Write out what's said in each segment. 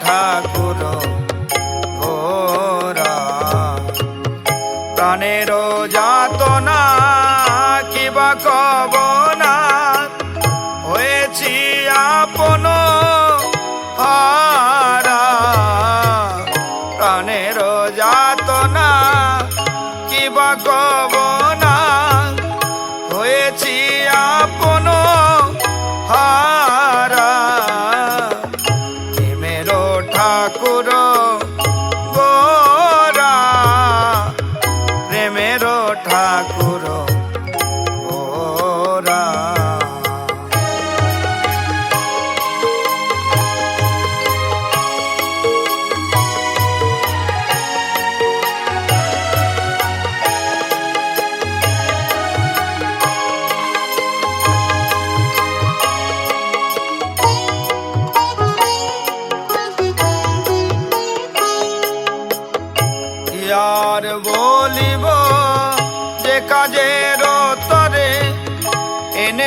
ঠাকুর গোরা প্রাণের যাতনা কিবা কব না? হয়েছি আপন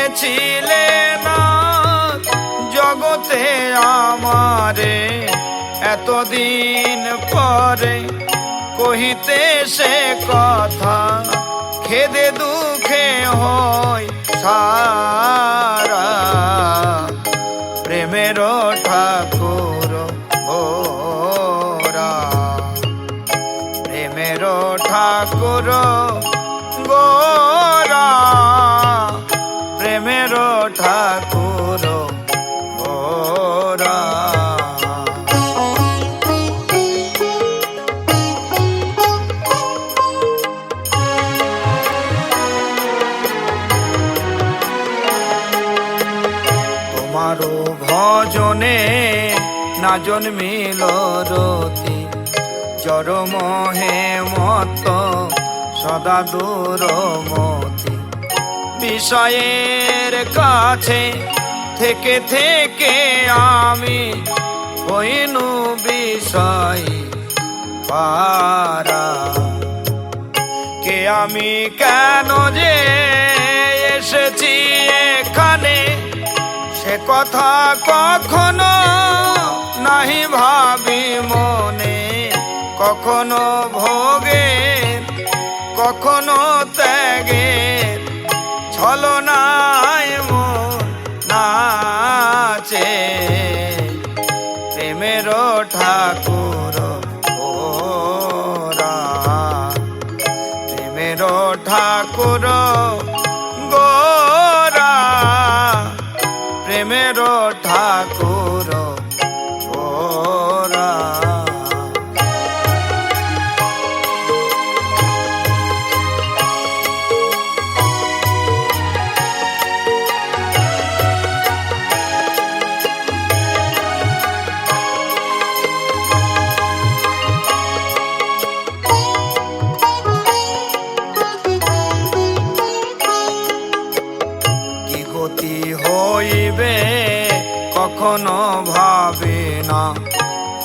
এনেছিলে না জগতে আমারে এতদিন পরে কহিতে সে কথা খেদে দুঃখে হয় সারা। প্রেমের তোমারও ভজনে না জন্মিল রতি। জড়মহে মত সদা দূরমতি বিষয়ের কাছে থেকে থেকে আমি হইনু বিষয় পারা। কে আমি কেন যে কথা কখনো নাহি ভাবি মনে। কখনো ভোগে কখনো ত্যাগে। ছলনায় মন নাচে। প্রেমের ঠাকুর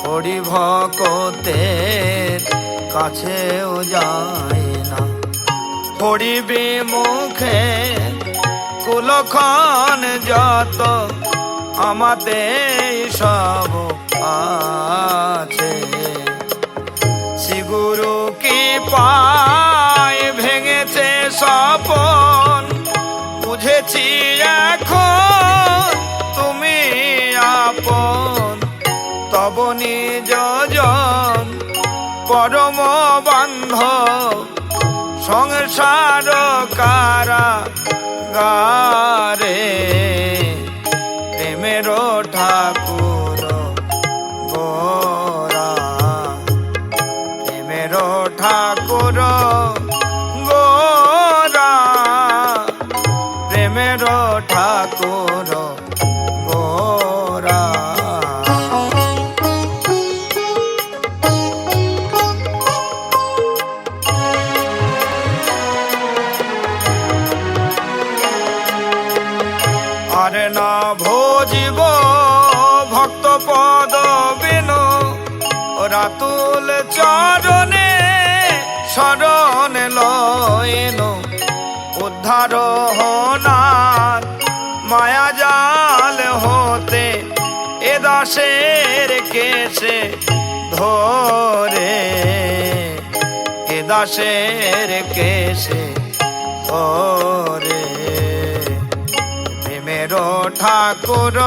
হরি ভকতের কাছেও যায় না। হরি বিমুখে কুলক্ষণ যত আমাদের সব আছে সংসার কারা গারে প্রেমের ঠাকুর। ভোজিব ভক্ত পদ বিনু। রাতুল চরণে শরণ লয়েন উদ্ধার হনার মায়া জাল হতে দাসের কেসে ধরে। এ দাসের কেসে ধরে। ঠাকুর।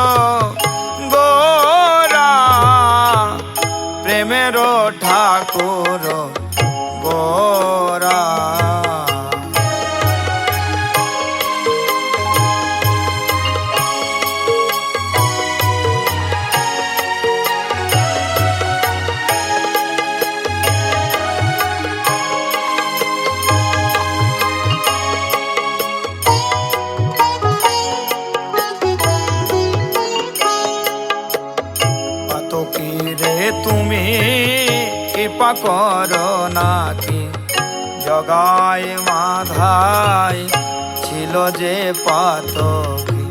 কৃপা করো জগায় মাধায় ছিল যে পাতকি।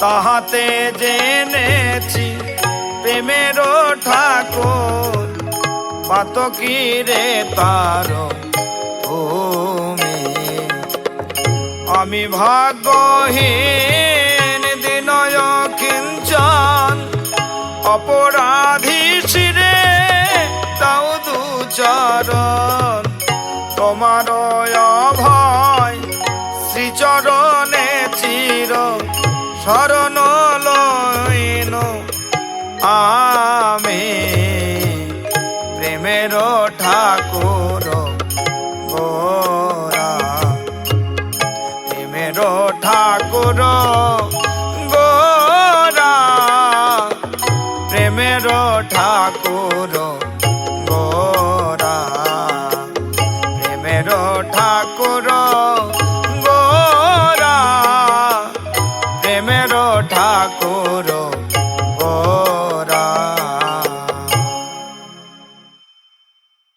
তাহাতে জেনেছি প্রেমের ঠাকুর। পাতকি রে তার আমি ভাগ্যহীন দিনয় কিঞ্চন, অপরাধী দুচরণ তোমার ভয় শ্রীচরণে চির শরণ ঠাকুর